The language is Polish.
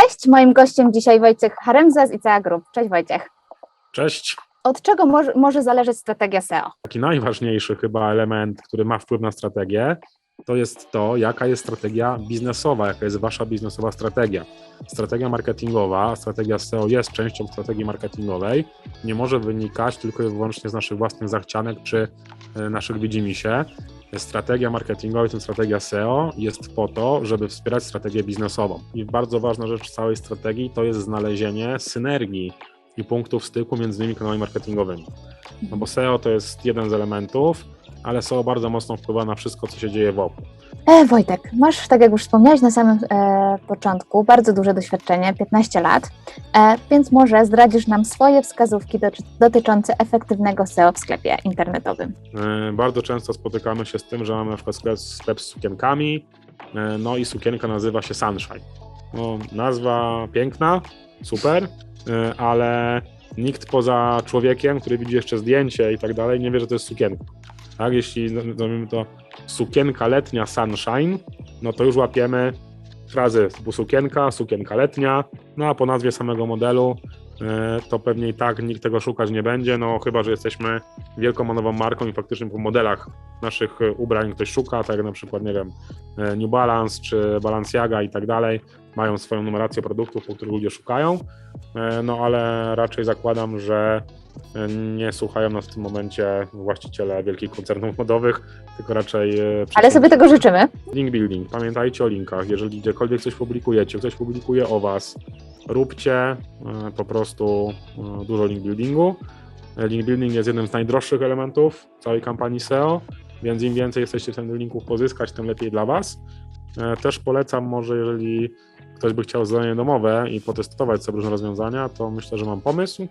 Cześć, moim gościem dzisiaj Wojciech Haremza z ICA Group. Cześć Wojciech. Cześć. Od czego może, może zależeć strategia SEO? Taki najważniejszy chyba element, który ma wpływ na strategię, to jest to, jaka jest strategia biznesowa, jaka jest wasza biznesowa strategia. Strategia marketingowa, strategia SEO jest częścią strategii marketingowej, nie może wynikać tylko i wyłącznie z naszych własnych zachcianek czy e, naszych widzimisię. Strategia marketingowa, w tym strategia SEO jest po to, żeby wspierać strategię biznesową. I bardzo ważna rzecz całej strategii to jest znalezienie synergii i punktów styku między tymi kanałami marketingowymi. No bo SEO to jest jeden z elementów, ale SEO bardzo mocno wpływa na wszystko, co się dzieje wokół. E, Wojtek, masz, tak jak już wspomniałeś na samym e, początku, bardzo duże doświadczenie, 15 lat, e, więc może zdradzisz nam swoje wskazówki doty- dotyczące efektywnego SEO w sklepie internetowym. E, Bardzo często spotykamy się z tym, że mamy na przykład sklep, sklep z sukienkami, e, no i sukienka nazywa się Sunshine. No, nazwa piękna, super, e, ale nikt poza człowiekiem, który widzi jeszcze zdjęcie i tak dalej, nie wie, że to jest sukienka. Tak, jeśli nazwiemy to sukienka letnia Sunshine, no to już łapiemy frazy typu sukienka, sukienka letnia, no a po nazwie samego modelu e, to pewnie i tak nikt tego szukać nie będzie, no chyba, że jesteśmy wielką nową marką i faktycznie po modelach naszych e, ubrań ktoś szuka, tak jak na przykład, nie wiem, e, New Balance czy Balenciaga i tak dalej, mają swoją numerację produktów, po których ludzie szukają, no ale raczej zakładam, że nie słuchają nas w tym momencie właściciele wielkich koncernów modowych, tylko raczej... e, Ale sobie tego życzymy. Link building. Pamiętajcie o linkach. Jeżeli gdziekolwiek coś publikujecie, ktoś publikuje o Was, róbcie e, po prostu e, dużo link buildingu. Link building jest jednym z najdroższych elementów całej kampanii SEO, więc im więcej jesteście w tych linków pozyskać, tym lepiej dla Was. Też polecam może, jeżeli ktoś by chciał zadanie domowe i potestować sobie różne rozwiązania, to myślę, że mam pomysł.